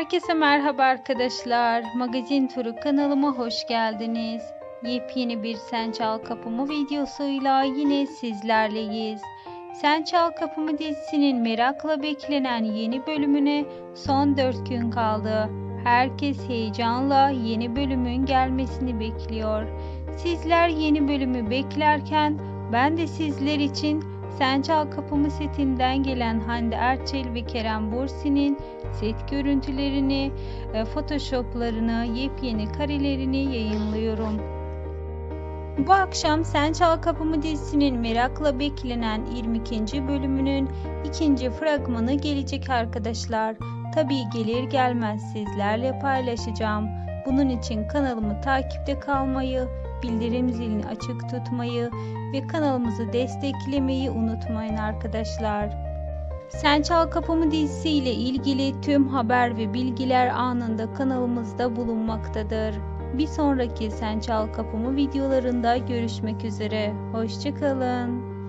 Herkese merhaba arkadaşlar. Magazin Turu kanalıma hoş geldiniz. Yepyeni bir Sen Çal Kapımı videosuyla yine sizlerleyiz. Sen Çal Kapımı dizisinin merakla beklenen yeni bölümüne son 4 gün kaldı. Herkes heyecanla yeni bölümün gelmesini bekliyor. Sizler yeni bölümü beklerken ben de sizler için Sen Çal Kapımı setinden gelen Hande Erçel ve Kerem Bursi'nin set görüntülerini, e, photoshoplarını, yepyeni karelerini yayınlıyorum. Bu akşam Sen Çal Kapımı dizisinin merakla beklenen 22. bölümünün ikinci fragmanı gelecek arkadaşlar. Tabii gelir gelmez sizlerle paylaşacağım. Bunun için kanalımı takipte kalmayı, bildirim zilini açık tutmayı ve kanalımızı desteklemeyi unutmayın arkadaşlar. Sen Çal Kapımı dizisi ile ilgili tüm haber ve bilgiler anında kanalımızda bulunmaktadır. Bir sonraki Sen Çal Kapımı videolarında görüşmek üzere. Hoşçakalın.